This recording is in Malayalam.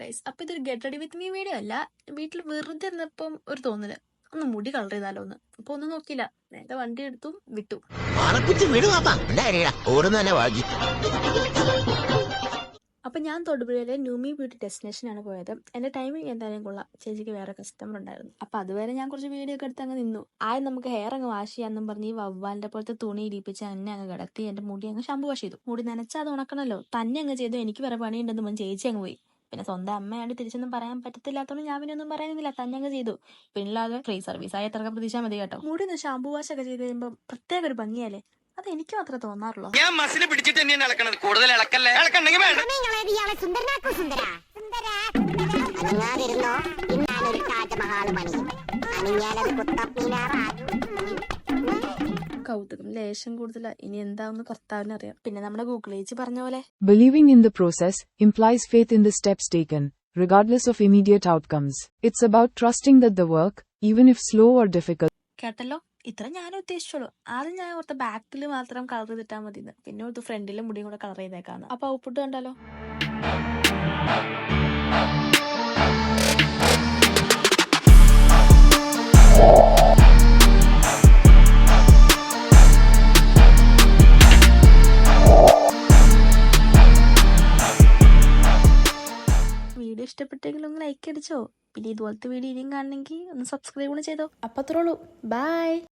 ഗൈസ് അപ്പൊ ഇതൊരു get ready with me video അല്ല. വീട്ടിൽ വെറുതെ ഇരുന്നപ്പം ഒരു തോന്നൽ. ഒന്ന് മുടി കളർ ചെയ്താലോ ഒന്ന് അപ്പൊ ഒന്നും നോക്കിയില്ല. നേരെ വണ്ടി എടുത്തു വിട്ടു. അപ്പൊ ഞാൻ തൊടുപുഴയിലെ ന്യൂമി ബ്യൂട്ടി ഡെസ്റ്റിനേഷൻ ആണ് പോയത്. എന്റെ ടൈമിംഗ് എന്തായാലും കൊള്ളാം. ചേച്ചിക്ക് വേറെ കസ്റ്റമർ ഉണ്ടായിരുന്നു. അപ്പൊ അതുവരെ ഞാൻ കുറച്ച് വീഡിയോ ഒക്കെ എടുത്ത് അങ്ങ് നിന്നു. ആദ്യം നമുക്ക് ഹെയർ അങ്ങ് വാഷ് ചെയ്യാന്നും പറഞ്ഞ് ഈ വവ്വാലിന്റെ പോലത്തെ തുണി ഇടിപ്പിച്ച് എന്നെ അങ്ങ് കിടത്തി എന്റെ മുടി അങ്ങ് ഷാമ്പു വാഷ് ചെയ്തു. മുടി നനച്ചാൽ അത് ഉണക്കണല്ലോ. തന്നെ അങ്ങ് ചെയ്തു. എനിക്ക് വേറെ പണിയുണ്ടെന്ന് പറഞ്ഞ് ചേച്ചി അങ്ങ് പോയി. പിന്നെ സ്വന്തം അമ്മയാണ് തിരിച്ചൊന്നും പറയാൻ പറ്റത്തില്ലാത്തതുകൊണ്ട് ഞാൻ പിന്നെ ഒന്നും പറയുന്നില്ല തന്നെ അങ്ങ് ചെയ്തു. പിന്നില്ലാതെ ഫ്രീ സർവീസ് ആയി എത്ര പ്രതീക്ഷ മതി കേട്ടോ. മുടി ഒന്ന് ഷാമ്പു വാഷ് ഒക്കെ ചെയ്ത് കഴിയുമ്പോൾ പ്രത്യേക ഒരു ഭംഗിയല്ലേ? അത് എനിക്ക് മാത്രമേ തോന്നാറുള്ളൂ ഞാൻ മസിൽ പിടിച്ചിട്ട് തന്നെയാണ് ഇളക്കണത് കൂടുതൽ ഇളക്കല്ലേ ഇളക്കണ്ടെങ്കിൽ അണിഞ്ഞാലത് കുത്തപ്പീനാറാകും കൗതുകം ലേശം കൂടുതലാ ഇനി എന്താന്ന് കർത്താവിന് അറിയാം. പിന്നെ നമ്മുടെ ഗൂഗിൾ ഏജ് പറഞ്ഞ പോലെ. Believing in the process implies faith in the steps taken regardless of immediate outcomes it's about trusting the work even if slow or difficult കേട്ടല്ലോ? ഇത്ര ഞാൻ ഉദ്ദേശിച്ചോളൂ ആദ്യം ഞാൻ ഓർത്ത ബാക്കിൽ മാത്രം കളർ ചെയ്തിട്ടാ മതി പിന്നെ ഓർത്ത് ഫ്രണ്ടിലും മുടിയും കൂടെ കളർ ചെയ്തേക്കാന്ന്. അപ്പൊ ഔട്ട്പുട്ട് കണ്ടാലോ? വീഡിയോ ഇഷ്ടപ്പെട്ടെങ്കിൽ ഒന്ന് ലൈക്ക് അടിച്ചോ. പിന്നെ ഇതുപോലത്തെ വീഡിയോ ഇനിയും കാണണമെങ്കിൽ ഒന്ന് സബ്സ്ക്രൈബ് കൂടെ ചെയ്തോ. അപ്പൊ അത്രേ ഉള്ളൂ. ബൈ